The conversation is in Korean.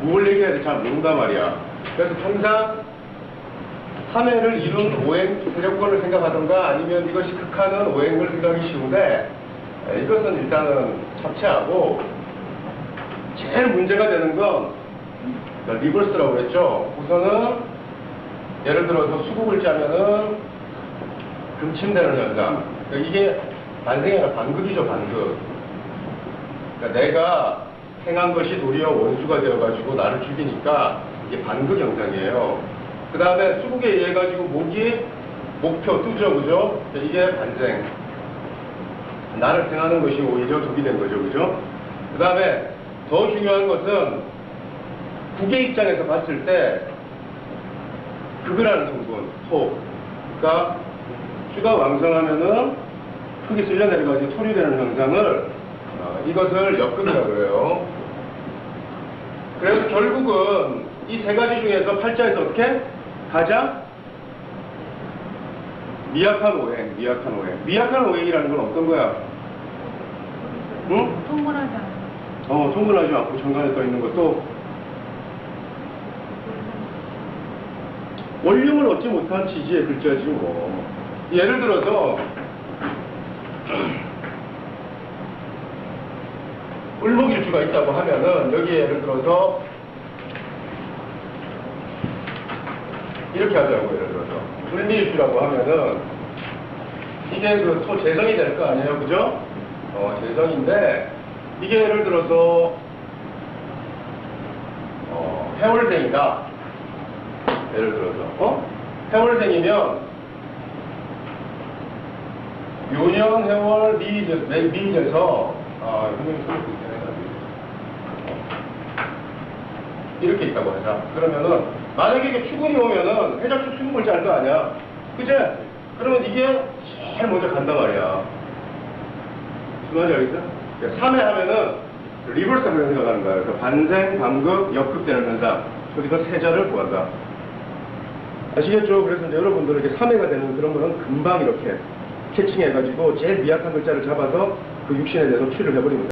뭘 얘기해야 잘 모른단 말이야. 그래서 항상 3회를 이룬 오행 세력권을 생각하던가 아니면 이것이 극하는 오행을 생각하기 쉬운데 에, 이것은 일단은 차치하고 제일 문제가 되는 건 그러니까 리버스라고 그랬죠. 우선은 예를 들어서 수국을 짜면은 금침되는 현상. 그러니까 이게 반생이 아니라 반극이죠, 반극. 그러니까 내가 행한 것이 도리어 원수가 되어가지고 나를 죽이니까 이게 반극 현상이에요. 그 다음에 수국에 의해 가지고 목이 목표 뜨죠, 그죠? 이게 반생. 나를 생하는 것이 오히려 독이 된 거죠, 그죠? 그 다음에 더 중요한 것은 국의 입장에서 봤을 때 극이라는 성분, 토. 그러니까 수가 왕성하면은 흙이 쓸려 내려가지고 토리 되는 현상을 어, 이것을 역극이라고 그래요. 그래서 결국은 이 세 가지 중에서 팔자에서 어떻게 가장 미약한 오행, 미약한 오행. 미약한 오행이라는 건 어떤 거야? 응? 통분하지 않아요. 어, 통근하지 않고 정관에 떠 있는 것도 원령을 얻지 못한 지지의 글자지 뭐. 예를 들어서 을목일주가 있다고 하면은 여기에 예를 들어서 이렇게 하자고 예를 들어서 을미일주라고 하면은 이게 그토 재성이 될 거 아니에요 그죠? 어 재성인데 이게 예를 들어서 어 해월생이다 예를 들어서 어? 해월생이면 요년 해월 미이제서 아 이렇게 있다고 하자. 그러면은 만약에 이게 추근이 오면은 해적수 추근을 짤거 아니야. 그제? 그러면 이게 제일 먼저 간단 말이야. 무슨 말인지 알겠어? 3회 하면은 리버스 하는 생각하는 거야. 그래서 반생, 반극, 역극되는 현상. 거기서 세자를 구한다. 아시겠죠? 그래서 이제 여러분들은 이렇게 3회가 되는 그런 거는 금방 이렇게 캐칭해가지고 제일 미약한 글자를 잡아서 그 육신에 대해서 치료를 해버립니다.